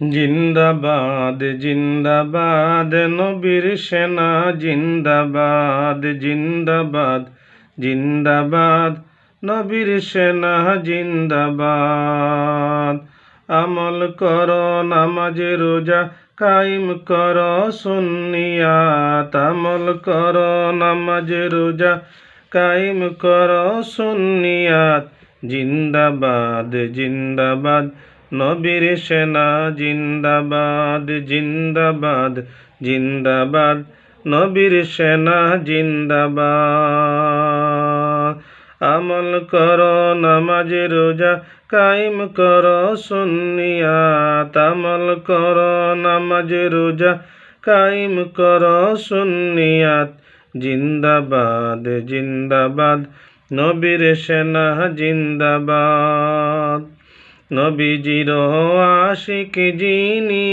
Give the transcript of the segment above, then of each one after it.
জিন্দাবাদ জিন্দাবাদ, নবীর সেনা, জিন্দাবাদ জিন্দাবাদ জিন্দাবাদ, নবীর সেনা, জিন্দাবাদ। আমল কর নামাজে, রোজা কায়েম কর, সুন্নিয়াত। আমল কর নামাজে, রোজা কায়েম কর, সুন্নিয়াত। জিন্দাবাদ জিন্দাবাদ নবীর সেনা জিন্দাবাদ জিন্দাবাদ জিন্দাবাদ। নবীর সেনা জিন্দাবাদ। আমল কর নামাজে, রোজা কায়েম কর সুন্নিয়াত। আমল কর নামাজে, রোজা কায়েম কর সুন্নিয়াত। জিন্দাবাদ জিন্দাবাদ। নবীর সেনা জিন্দাবাদ। নবীজির আশিক যিনি।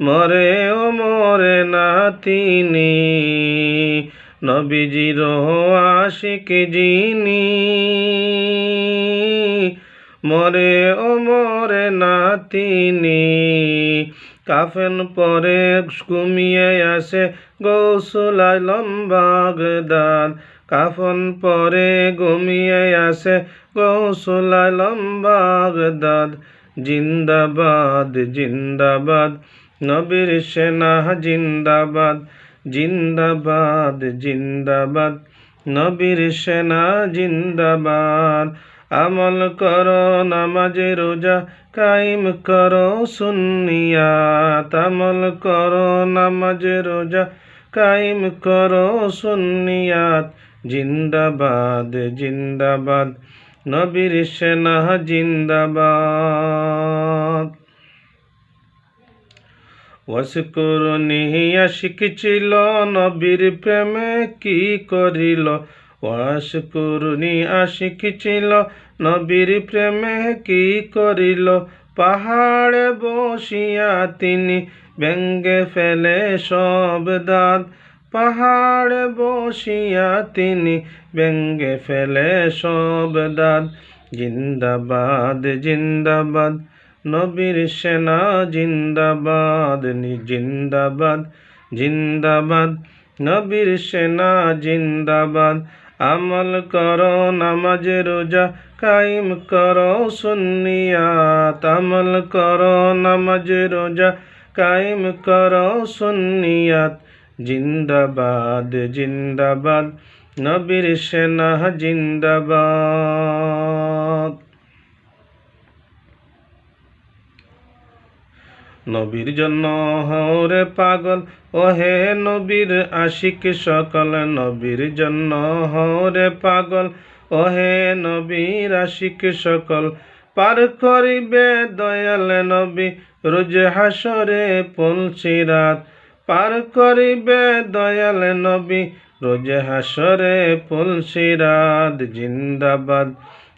মরে ও মরে না তিনি। নবীজির আশিক যিনি। মরে ও মরে না তিনি। কাফেন পরে ঘুমিয়ে আসে গৌসুল আলম বাগদাদ কাফন পরে ঘুমিয়ে আসে গৌসুল আলম জিন্দাবাদ জিন্দাবাদ, নবীর সেনা জিন্দাবাদ। জিন্দাবাদ জিন্দাবাদ, নবীর সেনা জিন্দাবাদ। আমল করো নামাজে রোজা কায়েম করো সুন্নিয়াত। আমল করো নামাজে রোজা কায়েম করো সুন্নিয়াত। জিন্দাবাদ জিন্দাবাদ। নবীর সেনা জিন্দাবাদ। ওয়াসকুরনি আশিক ছিল, নবীর প্রেমে কি করিল? ওয়াসকুরনি আশিক ছিল, নবীর প্রেমে কি করিল? পাহাড়ে বসিয়া তিনি ব্যঙ্গে ফেলে সব দাঁত। পাহাড়ে বসিয়া তিনি ব্যঙ্গে ফেলে সব দাঁত। জিন্দাবাদ জিন্দাবাদ, নবীর সেনা, জিন্দাবাদ, নি জিন্দাবাদ জিন্দাবাদ, নবীর সেনা, জিন্দাবাদ। আমল কর নামাজ, রোজা কায়েম করো সুন্নিয়াত। আমল কর নামাজ, রোজা কায়েম কর সুন্নিয়াত। জিন্দাবাদ জিন্দাবাদ। নবীর সেনা জিন্দাবাদ। নবীর জন্য হরে পাগল, ওহে নবীর আশিক সকল। নবীর জন্য হরে পাগল, ওহে নবীর আশিক সকল। পার করিবে দয়াল নবী, রোজ হাসরে পলসিরাত পার করিবে দয়াল নবী। রোজ হাসরে পলসিরাত, জিন্দাবাদ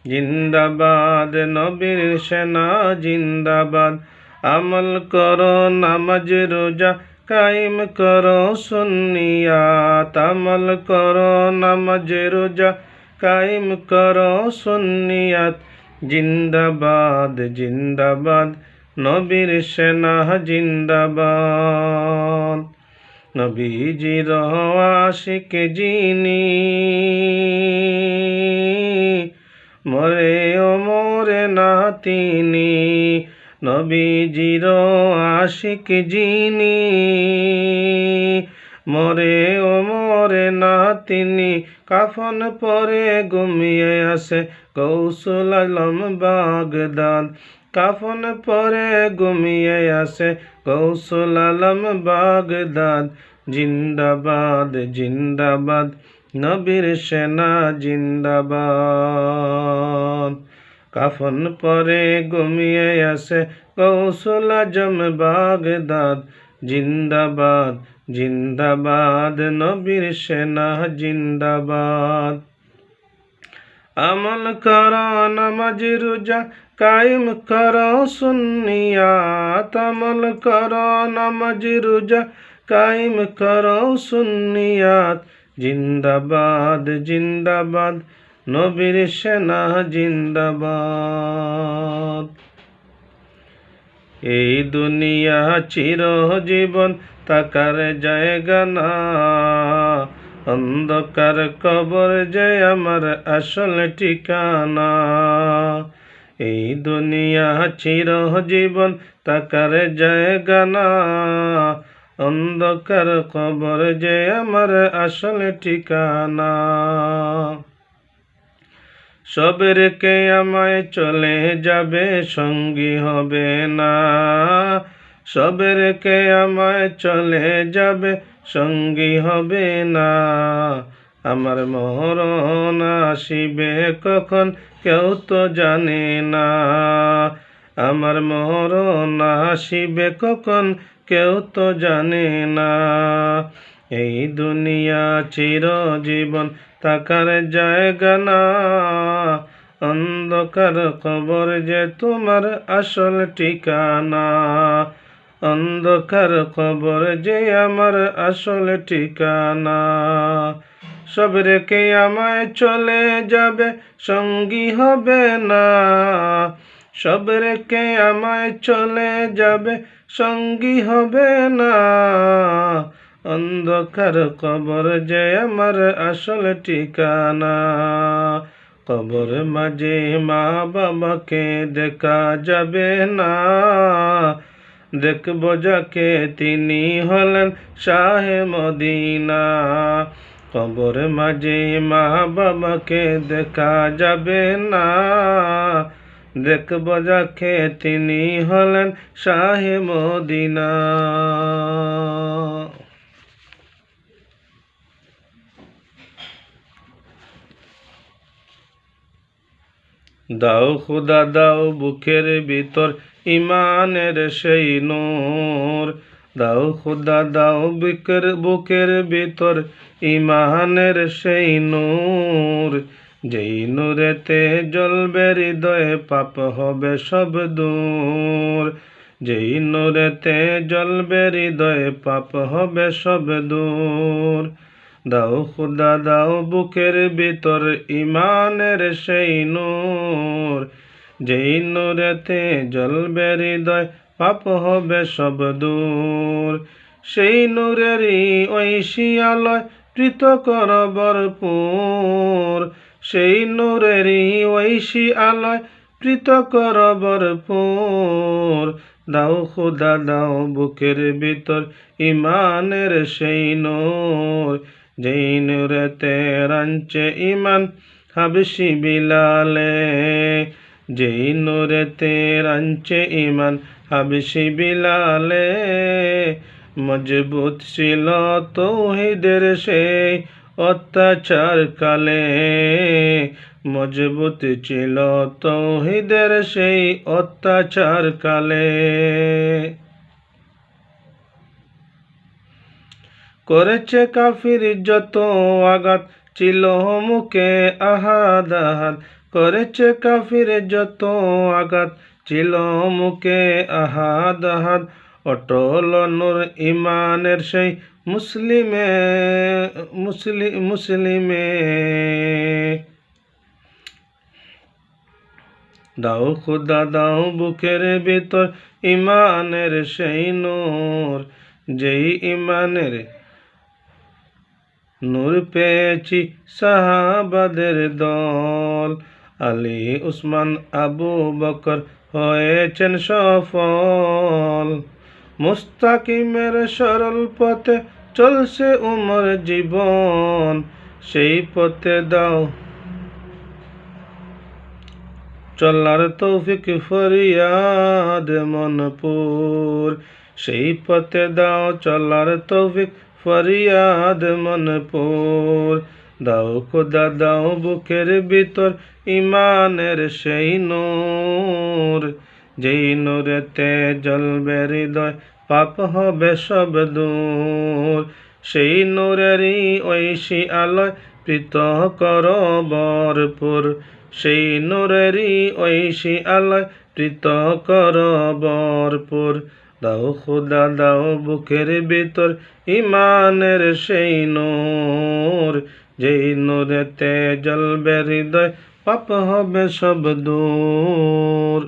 জিন্দাবাদ, নবীর সেনা, জিন্দাবাদ। আমল করো নামাজ, রোজা কায়েম করো সুন্নিয়াত। আমল করো নামাজ, রোজা কায়েম করো সুন্নিয়াত। জিন্দাবাদ জিন্দাবাদ নবীর সেনা জিন্দাবাদ। নবীজির আশিক যিনি, মরে ও মরে না তিনি। নবীজির আশিক যিনি, মরে ও মরে না তিনি। কাফন পরে ঘুমিয়ে আসে কৌশল বাগদাদ। কাফন পরে ঘুমিয়ে আসে কৌশল আলম বাগদাদ। জিন্দাবাদ জিন্দাবাদ, নবীর সেনা জিন্দাবাদ। কাফন পরে ঘুমিয়ে আসে কৌশল আজম বাগদাদ। জিন্দাবাদ জিন্দাবাদ, নবীর সেনা জিন্দাবাদ। আমল কর নামাজ, রোজা কায়েম কর, সুন্নিয়াত আমল কর নামাজ, রোজা কায়েম কর, সুন্নিয়াত জিন্দাবাদ জিন্দাবাদ। নবীর সেনা জিন্দাবাদ। এই দুনিয়া চির জীবন তাকার জায়গা না। অন্ধকার কবর যে আমার আসল ঠিকানা। এই দুনিয়া চির জীবন তাকার জায়গা না। অন্ধকার কবর যে আমার আসল ঠিকানা। সবের কে আমায় চলে যাবে, সঙ্গী হবে না। সবের কে আমায় চলে যাবে সঙ্গী হবে না। আমার মরণ আসিবে কখন কেউ তো জানে না। আমার মরণ আসিবে কখন কেউ তো জানে না। এই দুনিয়া চিরজীবন তাকার জায়গা না। অন্ধকার কবর যে তোমার আসল ঠিকানা। অন্ধকার খবর যে আমার আসল ঠিকানা। সব রেখে আমায় চলে যাবে, সঙ্গী হবে না। সব রেখে আমায় চলে যাবে, সঙ্গী হবে না। অন্ধকার কবর যে আমার আসল ঠিকানা। কবর মাঝে মা বাবাকে দেখা যাবে না। দেখব যাকে তিনি হলেন শাহে মদিনা। কবর মাঝে মা বাবাকে দেখা যাবে না। দেখব যাকে তিনি হলেন শাহে মদিনা। দাও খুদা, দাও বুকের ভিতর ইমানের সেই নূর। দাও খুদা, দাও বুকের বুকের ভিতর ইমানের সেই নূর। যেই নূরেতে জ্বলবে হৃদয়ে পাপ হবে সব দূর। যেই নূরেতে জ্বলবে হৃদয়ে পাপ হবে সব দূর। দাও খুদা, দাও বুকের ভিতর ইমানের সেই নূর। যেই নূরেতে জ্বলবে হৃদয় পাপ হবে সব দূর। সেই নূরেরই ঐশী আলয় প্রীত কর ভরপুর সেই নূরেরই ঐশী আলয় প্রীত কর ভরপুর দাও খুদা, দাও বুকের ভিতর ইমানের সেই নূর। যেই নুরেতে রাঞ্চে ইমান হাবসি বিলালে। যেই নুরেতে রাঞ্চে ইমান হাবসি বিলালে মজবুত ছিল তৌহিদের সেই অত্যাচার কালে মজবুত ছিল তৌহিদের সেই অত্যাচার কালে করেছে কাফির যত আঘাত, ছিল মুখে আহাদ। করেছে কাফির যত আঘাত, ছিল মুখে আহাদ আহাদ। অটল নূর ইমানের সেই মুসলিমে মুসলিম মুসলিমে। দাও খুদা, দাও বুকের ভিতর ইমানের সেই নূর। যেই ইমানের নূর পেয়েছি সাহাবাদের দল আলী উসমান আবু বকর হয়েছেন সফল। মুস্তাকিমের সরল পথে চলছে উমর জীবন। সেই পথে দাও। চলার তৌফিক ফরিয়াদ মনপুর। সেই পথে দাও চলার তৌফিক ফরিয়াদ মনপুর। দাও খোদা, দাও বুকের ভিতর ইমানের সেই নূর। যেই নূরেতে জ্বলবে হৃদয়, পাপ হবে সব দূর। সেই নূরেরই ঐশী আলয় প্রীত কর বরপুর সেই নূরেরই ঐশী আলয় প্রীত কর বরপুর দাও খুদা, দাও বুকের ভিতর ইমানের সেই নূর। যেই নূরেতে জ্বলবে হৃদয় পাপ হবে সব দূর।